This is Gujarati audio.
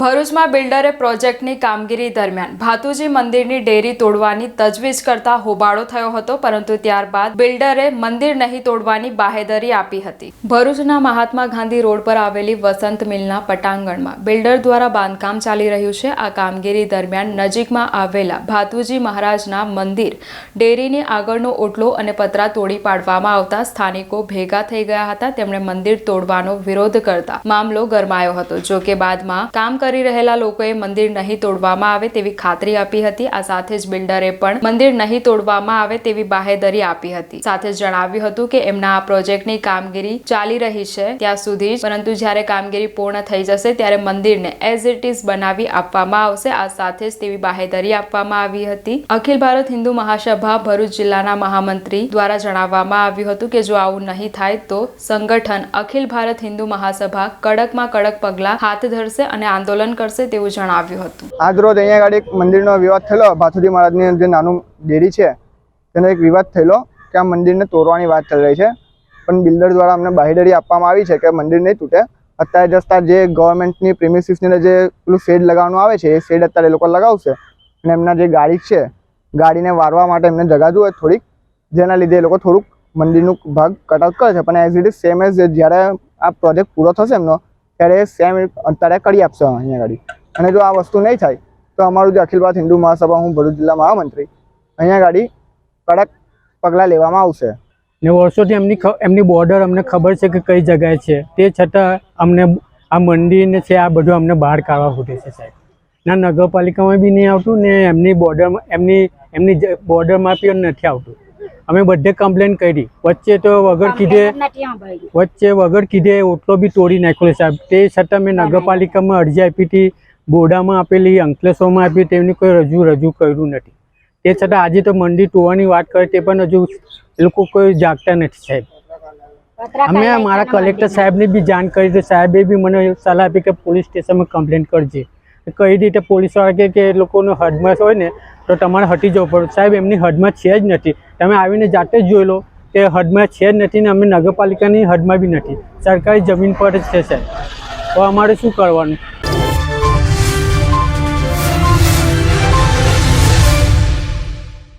ભરૂચમાં બિલ્ડરે પ્રોજેક્ટની કામગીરી દરમિયાન ભાતુજી મંદિરની ડેરી તોડવાની તજવીજ કરતા હોબાળો થયો હતો, પરંતુ ત્યારબાદ બિલ્ડરે મંદિર નહીં તોડવાની બાહેદરી આપી હતી. ભરૂચના મહાત્મા ગાંધી રોડ પર આવેલી વસંત મિલના પટાંગણમાં બિલ્ડર દ્વારા બાંધકામ ચાલી રહ્યું છે. આ કામગીરી દરમિયાન નજીકમાં આવેલા ભાતુજી મહારાજના મંદિર ડેરીની આગળનો ઓટલો અને પતરા તોડી પાડવામાં આવતા સ્થાનિકો ભેગા થઈ ગયા હતા. તેમણે મંદિર તોડવાનો વિરોધ કરતા મામલો ગરમાયો હતો. જો કે બાદમાં કામ કરી રહેલા લોકોએ મંદિર નહીં તોડવામાં આવે તેવી ખાતરી આપી હતી. આ સાથે જ બિલ્ડરે પણ મંદિર નહીં તોડવામાં આવે તેવી બાહેધરી આપી હતી. સાથે જણાવ્યું હતું કે એમના આ પ્રોજેક્ટની કામગીરી ચાલી રહી છે ત્યાં સુધી પરંતુ જ્યારે કામગીરી પૂર્ણ થઈ જશે ત્યારે મંદિરને એઝ ઇટ ઇઝ બનાવી આપવામાં આવશે. આ સાથે જ તેવી બાહેધરી આપવામાં આવી હતી. અખિલ ભારત હિન્દુ મહાસભા ભરૂચ જિલ્લાના મહામંત્રી દ્વારા જણાવવામાં આવ્યું હતું કે જો આવું નહીં થાય તો સંગઠન અખિલ ભારત હિન્દુ મહાસભા કડકમાં કડક પગલાં હાથ ધરશે અને આંદોલન કરશે તેવું જણાવ્યું હતું. આજ રોજ અહીંયા આગળ એક મંદિરનો વિવાદ થયેલો. ભાથુદી મહારાજની જે નાનું ડેરી છે, તેનો એક વિવાદ થયેલો કે આ મંદિરને તોડવાની વાત ચાલી રહી છે. પણ બિલ્ડર દ્વારા અમને બાહેડરી આપવામાં આવી છે કે મંદિર નહીં તૂટે. અત્યારે જસ્ટ જે ગવર્મેન્ટની પ્રેમિસિસની જે પેલું શેડ લગાવવાનું આવે છે, એ શેડ અત્યારે લોકો લગાવશે. અને એમના જે ગાડી છે, ગાડીને વારવા માટે એમને જગા જોઈએ થોડીક. જેના લીધે એ લોકો થોડુંક મંદિરનું ભાગ કટઆઉટ કરે છે. પણ as it is same as જ્યારે આ પ્રોજેક્ટ પૂરો થશે એમનો ત્યારે સેમ અત્યારે કરી આપશો અહીંયા આગળ. અને જો આ વસ્તુ નહીં થાય, તો અમારું જે અખિલ ભારત હિન્દુ મહાસભા, હું ભરૂચ જિલ્લા મહામંત્રી અહીંયા ગાડી કડક પગલાં લેવામાં આવશે. ને વર્ષોથી એમની એમની બોર્ડર અમને ખબર છે કે કઈ જગ્યાએ છે. તે છતાં અમને આ મંદિરને છે, આ બધું અમને બહાર કાઢવા ખૂટે છે સાહેબ. ના નગરપાલિકામાં બી નહીં આવતું ને એમની બોર્ડરમાં એમની એમની બોર્ડરમાં બી નથી આવતું. અમે બધે કમ્પ્લેન કરી. વચ્ચે તો વગર કીધે વચ્ચે વગર કીધે ઓટલો બી તોડી નાખ્યો સાહેબ. તે છતાં મેં નગરપાલિકામાં અરજી આપી હતી બોડામાં આપેલી અંકલેશ્વરમાં આપી તેમની કોઈ રજૂ રજૂ કર્યું નથી. તે છતાં આજે તો મંદિર તોડવાની વાત કરે તે પણ હજુ એ લોકો કોઈ જાગતા નથી સાહેબ. અમે મારા કલેક્ટર સાહેબને બી જાણ કરી તો સાહેબે બી મને સલાહ આપી કે પોલીસ સ્ટેશનમાં કમ્પ્લેન કરજે. કઈ રીતે પોલીસવાળા કે કે એ લોકોનો હદમાં હોય ને, તો તમારે હટી જવું પડે. સાહેબ, એમની હદમાં છે જ નથી. તમે આવીને જાતે જ જોઈ લો કે હદમાં છે જ નથી ને અમે નગરપાલિકાની હદમાં બી નથી. સરકારી જમીન પર જ છે સાહેબ. તો અમારે શું કરવાનું?